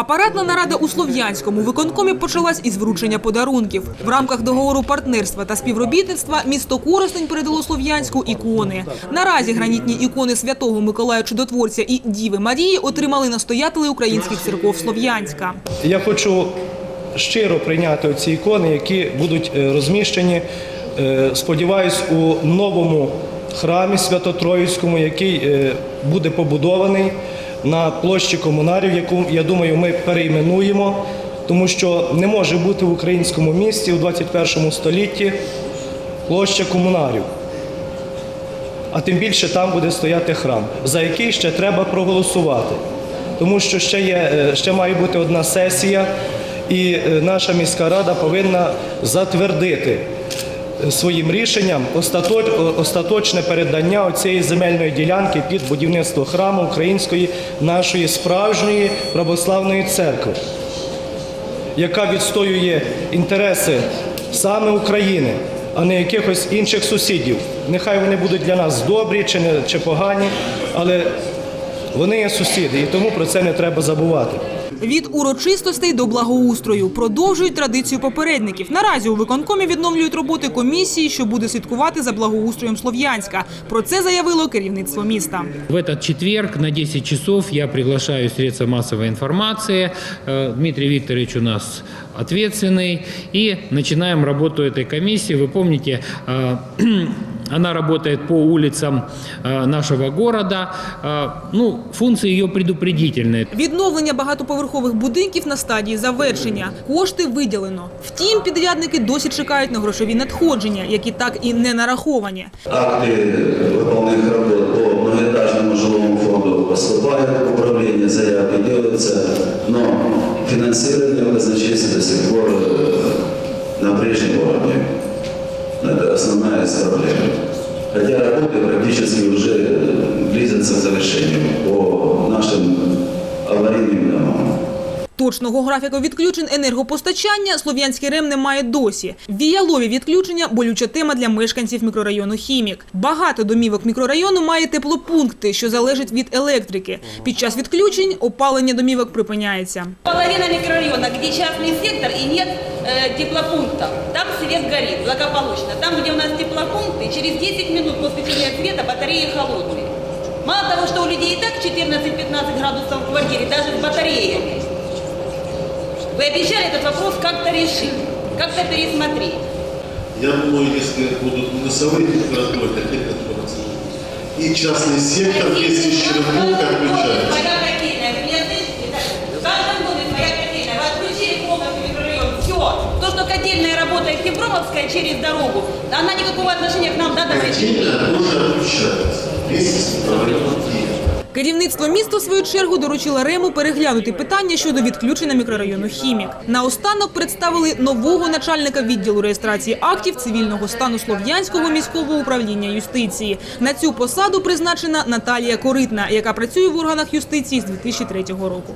Апаратна нарада у Слов'янському виконкомі почалась із вручення подарунків. В рамках договору партнерства та співробітництва місто Коростень передало Слов'янську ікони. Наразі гранітні ікони Святого Миколая Чудотворця і Діви Марії отримали настоятели українських церков Слов'янська. Я хочу щиро прийняти ці ікони, які будуть е, розміщені, е, сподіваюсь, у новому храмі Свято-Троїцькому, який е, буде побудований на площі комунарів, яку, я думаю, ми перейменуємо, тому що не може бути в українському місті у 21 столітті площа комунарів. А тим більше там буде стояти храм, за який ще треба проголосувати. Тому що ще, є, е, ще має бути одна сесія, і е, наша міська рада повинна затвердити своїм рішенням остаточ- остаточне передання цієї земельної ділянки під будівництво храму української нашої справжньої православної церкви яка відстоює інтереси саме України, а не якихось інших сусідів. Нехай вони будуть для нас добрі чи, не, чи погані, але вони є сусіди, і тому про це не треба забувати. Від урочистостей до благоустрою продовжують традицію попередників. Наразі у виконкомі відновлюють роботи комісії, що буде слідкувати за благоустроєм Слов'янська. Про це заявило керівництво міста. В этот четверг на 10 часов я приглашаю средства массовой информации. Э, Дмитрий Викторович у нас ответственный. И начинаем работу этой комиссии. Вы помните, э, она работает по улицам э, нашего города. Э, Ну, функции ее предупредительные. Відновлення багатоповерхових будинків на стадії завершення. Кошти виділено. Втім, підрядники досі чекають на грошові надходження, які так і не нараховані. Акты выполненных работ по многоэтажному жилому фонду поступают в управление, заявки делаются, но финансирование в казначействе до сих пор э, на прежнем уровне. Это основная из проблем. Хотя работы практически уже э, близятся к завершению по нашим аварийным домам. Точного графіку відключень енергопостачання Слов'янський РЕМ не має досі. Віялові відключення – болюча тема для мешканців мікрорайону «Хімік». Багато домівок мікрорайону має теплопункти, що залежать від електрики. Під час відключень опалення домівок припиняється. Половина микрорайона, где частный сектор и нет э, теплопунктов. Там свет горит благополучно. Там, где у нас теплопункты, через 10 минут после включения света батареи холодные. Мало того, что у людей и так 14-15 градусов в квартире, даже с батареями. Вы обещали этот вопрос как-то решить, как-то пересмотреть. Я думаю, если будут минусовые температуры, таких информаций. И частный сектор вместе с Черепухой отключается. Что котельная работает через дорогу, она никакого отношения к нам, да. Керівництво міста, в свою чергу, доручило РЕМу переглянути питання щодо відключення мікрорайону «Хімік». Наостанок представили нового начальника відділу реєстрації актів цивільного стану Слов'янського міського управління юстиції. На цю посаду призначена Наталія Коритна, яка працює в органах юстиції з 2003 року.